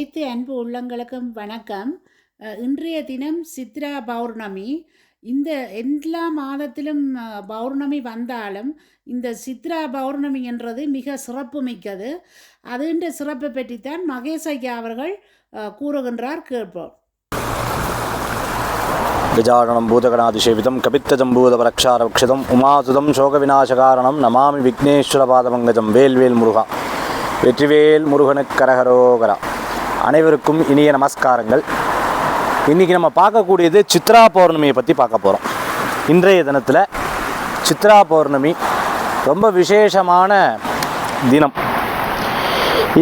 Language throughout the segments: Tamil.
அனைத்து அன்பு உள்ளங்களுக்கும் வணக்கம் அஹ், இன்றைய தினம் சித்ரா பௌர்ணமி இந்த எல்லா மாதத்திலும் அஹ், பௌர்ணமி வந்தாலும் இந்த சித்ரா பௌர்ணமி என்றது மிக சிறப்பு மிக்கது அதுன்ற சிறப்பை பற்றித்தான் மகேஷ் ஐயா அவர்கள் அஹ், கூறுகின்றார் கேட்போம் गजाननं भूतगणातिसेवितं कपित्तजम्बूतपरक्षारक्षितम् उमासुतं शोकविनाशकारणं नमामि விக்னேஸ்வரபாதமங்கஜம் வேல்வேல் முருகா வெற்றிவேல் முருகனுக்கு கரகரோகரா அனைவருக்கும் இனிய நமஸ்காரங்கள். இன்றைக்கி நம்ம பார்க்கக்கூடியது சித்ரா பௌர்ணமியை பற்றி பார்க்க போகிறோம் இன்றைய தினத்தில் சித்ரா பௌர்ணமி ரொம்ப விசேஷமான தினம்.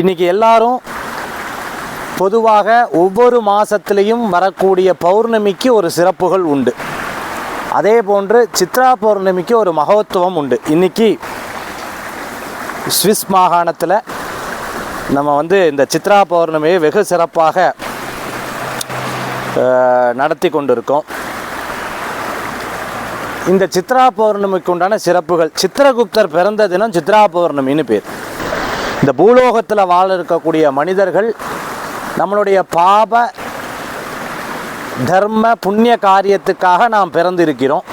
இன்றைக்கி எல்லாரும் பொதுவாக ஒவ்வொரு மாதத்துலேயும் வரக்கூடிய பௌர்ணமிக்கு ஒரு சிறப்புகள் உண்டு. அதே போன்று சித்ரா பௌர்ணமிக்கு ஒரு மகத்துவம் உண்டு. இன்றைக்கி சுவிஸ் மாகாணத்தில் நம்ம வந்து இந்த சித்ரா பௌர்ணமியை வெகு சிறப்பாக நடத்தி கொண்டிருக்கோம். இந்த சித்ரா பௌர்ணமிக்கு உண்டான சிறப்புகள் சித்திரகுப்தர் பிறந்த தினம் சித்ரா பௌர்ணமின்னு பேர். இந்த பூலோகத்தில் வாழ இருக்கக்கூடிய மனிதர்கள் நம்மளுடைய பாப தர்ம புண்ணிய காரியத்துக்காக நாம் பிறந்திருக்கிறோம்.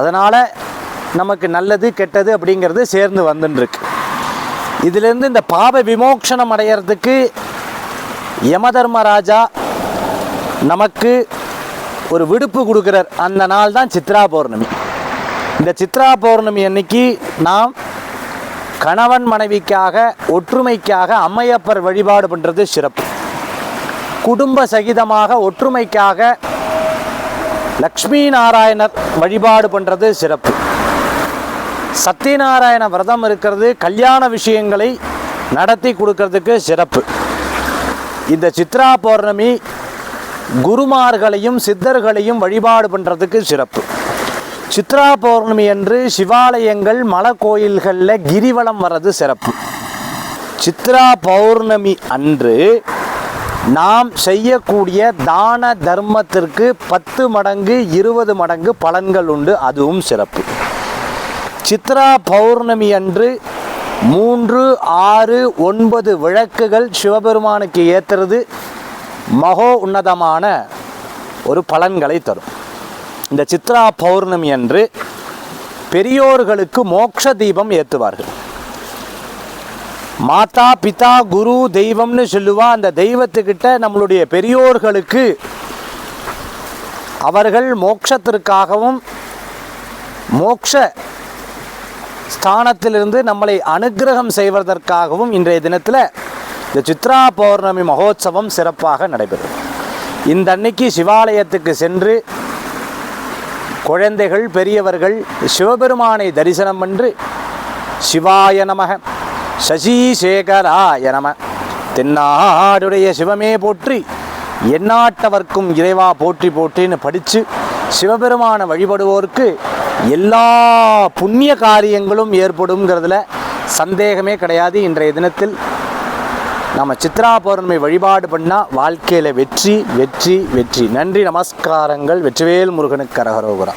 அதனால் நமக்கு நல்லது கெட்டது அப்படிங்கிறது சேர்ந்து வந்துட்டுருக்கு இதிலிருந்து இந்த பாப விமோக்ஷனம் அடையிறதுக்கு யமதர்மராஜா நமக்கு ஒரு விடுப்பு கொடுக்குறார். அந்த நாள் தான் சித்ரா பௌர்ணமி. இந்த சித்ரா பௌர்ணமி அன்னைக்கு நாம் கணவன் மனைவிக்காக ஒற்றுமைக்காக அம்மையப்பர் வழிபாடு பண்ணுறது சிறப்பு. குடும்ப சகிதமாக ஒற்றுமைக்காக லக்ஷ்மி நாராயணர் வழிபாடு பண்ணுறது சிறப்பு. சத்யநாராயண விரதம் இருக்கிறது கல்யாண விஷயங்களை நடத்தி கொடுக்கறதுக்கு சிறப்பு. இந்த சித்ரா பௌர்ணமி குருமார்களையும் சித்தர்களையும் வழிபாடு பண்ணுறதுக்கு சிறப்பு. சித்ரா பௌர்ணமி அன்று சிவாலயங்கள் மலை கோயில்களில் கிரிவலம் வர்றது சிறப்பு. சித்ரா பௌர்ணமி அன்று நாம் செய்யக்கூடிய தான தர்மத்திற்கு பத்து மடங்கு இருபது மடங்கு பலன்கள் உண்டு அதுவும் சிறப்பு. சித்ரா பௌர்ணமி அன்று மூன்று ஆறு ஒன்பது விளக்குகள் சிவபெருமானுக்கு ஏற்றுறது மகோ உன்னதமான ஒரு பலன்களை தரும். இந்த சித்ரா பௌர்ணமி அன்று பெரியோர்களுக்கு மோட்ச தீபம் ஏற்றுவார்கள் மாதா பிதா குரு தெய்வம்னு சொல்லுவா அந்த தெய்வத்துக்கிட்ட நம்மளுடைய பெரியோர்களுக்கு அவர்கள் மோட்சத்திற்காகவும் மோட்ச ஸ்தானத்திலிருந்து நம்மளை அனுக்கிரகம் செய்வதற்காகவும் இன்றைய தினத்தில் இந்த சித்ரா பௌர்ணமி மகோத்சவம் சிறப்பாக நடைபெறும். இந்த அன்னைக்கு சிவாலயத்துக்கு சென்று குழந்தைகள் பெரியவர்கள் சிவபெருமானை தரிசனம் பண்ணி சிவாய நமக சசிசேகராய நம தென்னாடுடைய சிவமே போற்றி எந்நாட்டவர்க்கும் இறைவா போற்றி போற்றின்னு படித்து சிவபெருமானை வழிபடுவோருக்கு எல்லா புண்ணிய காரியங்களும் ஏற்படுங்கிறதுல சந்தேகமே கிடையாது. இன்றைய தினத்தில் நம்ம சித்ரா பௌர்ணமி வழிபாடு பண்ணால் வாழ்க்கையில் வெற்றி வெற்றி வெற்றி. நன்றி நமஸ்காரங்கள். வெற்றிவேல் முருகனுக்கு கரகரோகுரா